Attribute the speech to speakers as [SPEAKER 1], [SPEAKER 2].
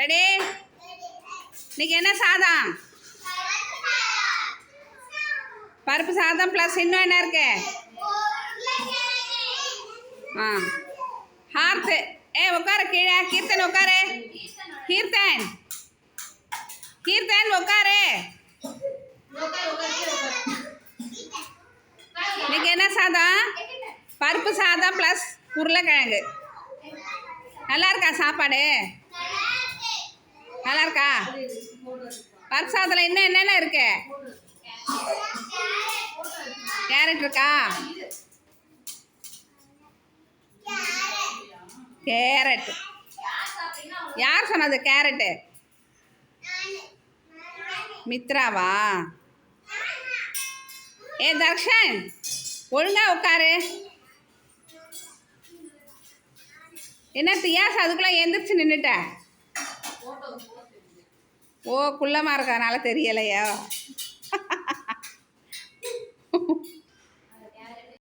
[SPEAKER 1] Ready இன்னைக்கு என்ன சாதம்? பருப்பு சாதம் ப்ளஸ் இன்னும் என்ன இருக்கு? ஆ. ஹார்த்து ஏ உட்காரு கீழே. கீர்த்தன் உட்காரு. கீர்த்தன். கீர்த்தன் உட்காரு. இன்னைக்கு என்ன சாதம்? பருப்பு சாதம் ப்ளஸ் உருளைக்கிழங்கு. நல்லா இருக்கா சாப்பாடு நல்லா இருக்கா பரிசாதத்தில் இன்னும் என்னென்ன இருக்கு? கேரட் இருக்கா? கேரட். யார் சொன்னது கேரட்டு? மித்ராவா? ஏ தர்ஷன் ஒழுங்கா உட்காரு. என்ன தியாஸ் அதுக்குள்ளே எந்திரிச்சு நின்றுட்ட ஓ குள்ளமாக இருக்கறனால தெரியலையா?